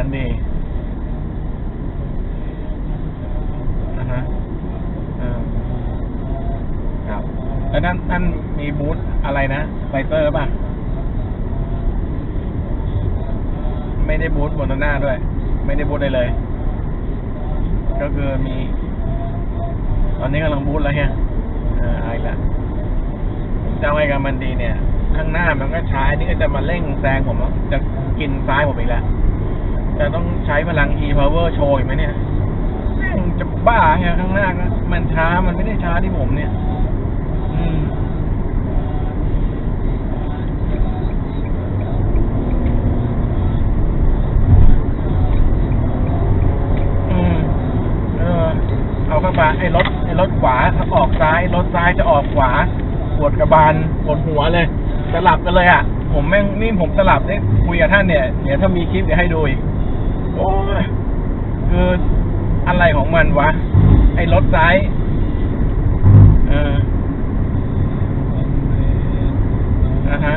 ชั้นี้นะฮะครับ แล้วนั่นนั่นมีบูธอะไรนะไฟเตอร์ป่ะ ไม่ได้บูธบนหน้าด้วย ไม่ได้บูธได้เลย ก็คือมี ตอนนี้กำลังบูธแล้วเนี่ยอ่าอีกแล้วจะไงกับมันดีเนี่ยข้างหน้ามันก็ช้านี่ก็จะมาเร่งแซงผมแล้วจะกินซ้ายผมอีกแล้ว จะต้องใช้พลัง e-power โชว์อีกไหมเนี่ยแม่งจะบ้าไงข้างหน้าก็มันช้ามันไม่ได้ช้าที่ผมเนี่ย อืมอืมเออเอาเข้ามาไอ้รถไอ้รถขวาถ้าออกซ้ายรถซ้ายจะออกขวาปวดกระบาลปวดหัวเลย สลับกันเลยอะ ผมแม่งนี่ผมสลับได้คุยกับท่านเนี่ย เดี๋ยวถ้ามีคลิปเดี๋ยวให้ดูอีก โอ้ยคืออะไรของมันวะ ไอ้รถซ้าย เอออะฮะ